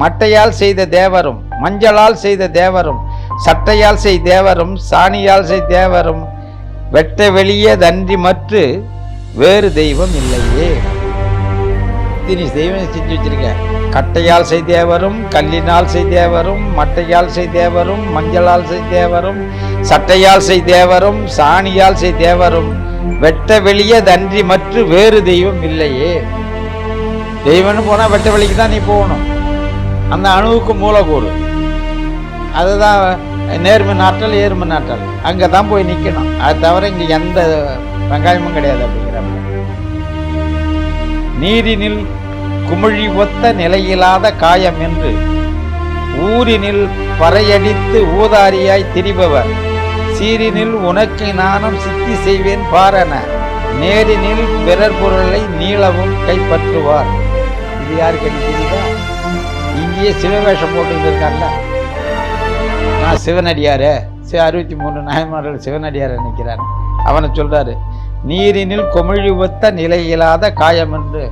மட்டையால் செய்த தேவரும் மஞ்சளால் செய்த தேவரும் சட்டையால் செய் தேவரும் சாணியால் செய் தேவரும் வெட்ட வெளியே தன்றி மற்று வேறு தெய்வம் இல்லையே. இத்தனை தெய்வம் செஞ்சு வச்சிருக்க? கட்டையால் செய் தேவரும் கல்லினால் செய் தேவரும் மட்டையால் செய் தேவரும் மஞ்சளால் செய் தேவரும் சட்டையால் செய் தேவரும் சாணியால் செய் தேவரும் வெட்ட வெளியே தன்றி மற்ற வேறு தெய்வம் இல்லையே. தெய்வம்னு போனால் வெட்ட வெளிக்கு தான் நீ போகணும். அந்த அணுவுக்கு மூலக்கூறு. அதுதான் நேர்மின் ஆற்றல் ஏர்மின் ஆற்றல் அங்கே தான் போய் நிற்கணும் அது தவிர இங்கே எந்த வெங்காயமும் கிடையாது அப்படிங்கிறப்ப நீரினில் குமிழி ஒத்த நிலையில்லாத காயம் என்று ஊரினில் பறையடித்து ஊதாரியாய் திரிபவர். சீரினில் உனக்கு நானும் சித்தி செய்வேன் பாரன. நேரினில் பிறர் பொருளை நீளவும் கைப்பற்றுவார். இது யாருக்கு தெரியுதா? இங்கேயே சிவவேஷம் போட்டு நான் சிவனடியாரு. சிவ அறுபத்தி மூணு நாயன்மார்கள் சிவனடியார் நிற்கிறார். அவனை சொல்கிறாரு நீரினில் குமிழி ஒத்த நிலையில்லாத காயம் என்று.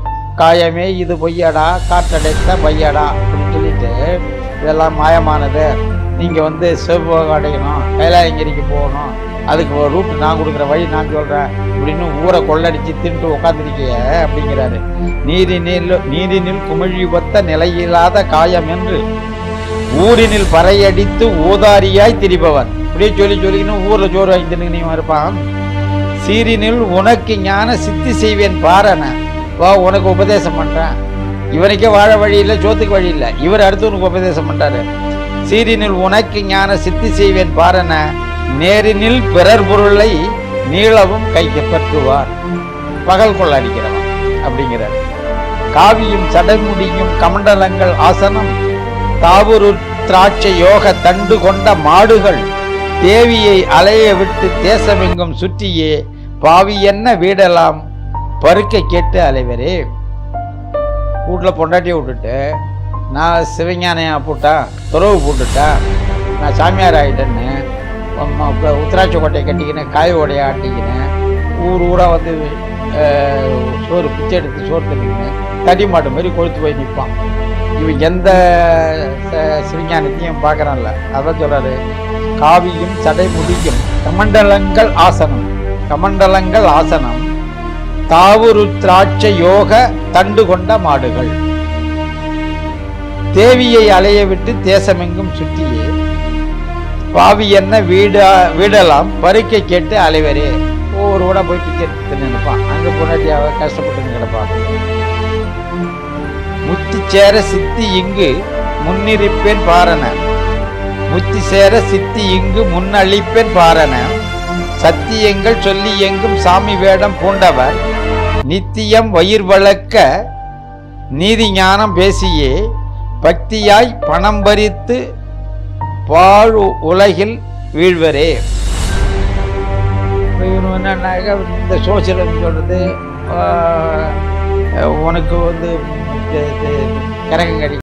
காயமே இது பொய்யடா காற்றடைத்த பையடா அப்படின்னு சொல்லிட்டு இதெல்லாம் மாயமானது. நீங்கள் வந்து சிவபோகம் அடையணும் கைலாயங்கிரிக்கு போகணும். அதுக்கு ரூட் நான் கொடுக்குற வழி நான் சொல்கிறேன் அப்படின்னு ஊரை கொள்ளடிச்சு தின்ட்டு உட்காந்துருக்கிய அப்படிங்கிறாரு. நீரினில் நீரினில் குமிழி ஒத்த நிலையில்லாத காயம் என்று ஊரினில் பறையடித்து ஊதாரியாய் திரிபவன் இப்படியே சொல்லி சொல்லிக்கணும் ஊரில் சோறு வாங்கி தின்னுங்க இருப்பான். சீரினில் உனக்கு ஞான சித்தி செய்வேன் பாரன. வா உனக்கு உபதேசம் பண்ணுறேன் இவனுக்கே வாழ வழி இல்லை சோத்துக்கு வழி இல்லை. இவர் அடுத்து உனக்கு உபதேசம் பண்ணுறாரு சீரினில் உனக்கு ஞான சித்தி செய்வேன் பாரன. நேரினில் பிறர் பொருளை நீளவும் கைக்கு பற்றுவார் பகல் கொள்ளடிக்கிறவன் அப்படிங்கிறார். காவியும் சடமுடியும் கமண்டலங்கள் ஆசனம் தாவுரு திராட்சை யோக தண்டு கொண்ட மாடுகள் தேவியை அலைய விட்டு தேசமெங்கும் சுற்றியே பாவி என்ன வீடெல்லாம்? பருக்க கேட்டு அலைவரே. வீட்டில் பொண்டாட்டியை விட்டுட்டு நான் சிவஞானையா போட்டேன் துறவு போட்டுட்டேன் நான் சாமியார் ஆகிட்டேன்னு உத்திராட்ச கோட்டையை கட்டிக்கினேன் காய் உடைய ஆட்டிக்கினேன் ஊர் ஊராக வந்து சோறு பிச்சை எடுத்து சோறு தள்ளிக்கினேன் தடி மாட்டு மாதிரி கொளுத்து போய் நிற்பான் இவன் எந்த சிவஞானத்தையும் பார்க்குறான்ல. அதான் சொல்கிறாரு காவியும் முடிக்கும் கமண்டலங்கள் ஆசனம். கமண்டலங்கள் ஆசனம். தாவுரு திராட்சை யோக தண்டு கொண்ட மாடுகள். தேவியை அலைய விட்டு தேசமெங்கும் சுற்றியே பாவி என்ன வீடா வீடெல்லாம் பறிக்க கேட்டு அலைவரே. ஒவ்வொரு கூட போய் பிச்சை நினைப்பான் அங்கே பொண்டாட்டி கஷ்டப்பட்டு கிடப்பான் முத்தி சேர சித்தி இங்கு முன்னிருப்பேன் பாரன. முத்தி சேர சித்தி இங்கு முன்னளிப்பேன் பாரன. சத்தியங்கள் சொல்லி எங்கும் சாமி வேடம் பூண்டவர். நித்தியம் வயிர் வளர்க்க நீதி ஞானம் பேசியே. பக்தியாய் பணம் பறித்து பாழ் உலகில் வீழ்வரே. என்னன்னாக்கா இந்த சோசியலிசம் சொல்றது உனக்கு வந்து கரகம் கடி